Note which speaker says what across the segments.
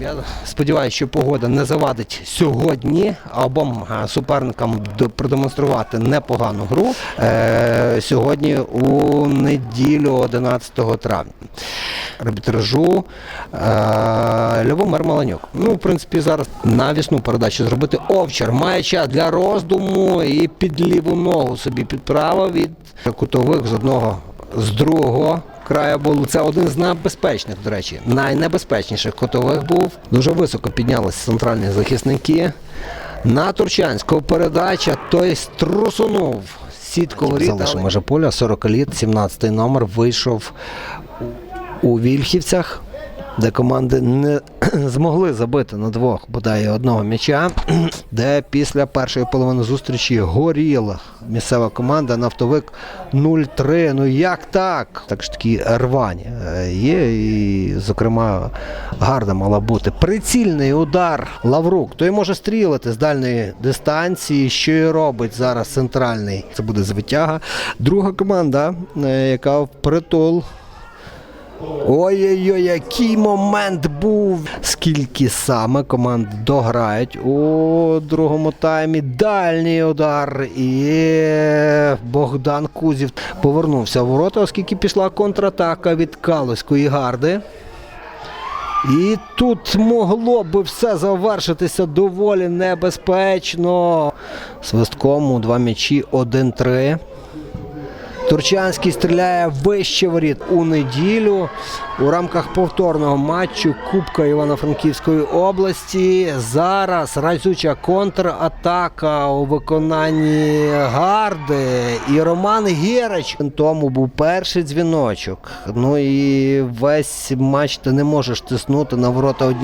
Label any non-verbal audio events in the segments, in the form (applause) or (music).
Speaker 1: Я сподіваюся, що погода не завадить сьогодні обом е, суперникам продемонструвати непогану гру е, сьогодні у неділю 11 травня. Арбітражу е, Любомир Маланюк. Ну, в принципі, зараз навісну передачу зробити овчар. Має час для роздуму і під ліву ногу собі підправив від кутових з одного з другого краю було. Це один з найбезпечних, до речі, найнебезпечніших котових був. Дуже високо піднялися центральні захисники. На Турчанського передача той струсунув сітку воріт. Залишив меже поля 40 літ, 17 номер вийшов у Вільхівцях, де команди не (clears throat) змогли забити на двох бодай одного м'яча, (clears throat) де після першої половини зустрічі горіла місцева команда нафтовик 0-3. Ну як так? Так ж такі рвані е, є. І, зокрема, гарна мала бути. Прицільний удар Лаврук. Той може стрілити з дальної дистанції, що і робить зараз центральний. Це буде звитяга. Друга команда, е, яка впритул Ой-ой-ой, який момент був! Скільки саме команд дограють у другому таймі. Дальній удар. І Богдан Кузів повернувся в ворота, оскільки пішла контратака від Калуської гарди. І тут могло би все завершитися доволі небезпечно. Свистком у два м'ячі 1-3. Турчанський стріляє вище воріт у неділю у рамках повторного матчу Кубка Івано-Франківської області. Зараз разюча контратака у виконанні Гарди. І Роман Герич. Тому був перший дзвіночок. Ну і весь матч ти не можеш тиснути на ворота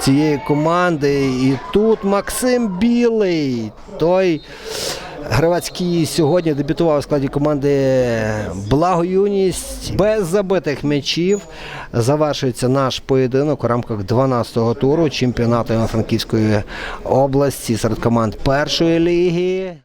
Speaker 1: цієї команди. І тут Максим Білий. Той. Гравацький сьогодні дебютував у складі команди Благоюність без забитих м'ячів. Завершується наш поєдинок у рамках 12-го туру чемпіонату Івано-Франківської області серед команд першої ліги.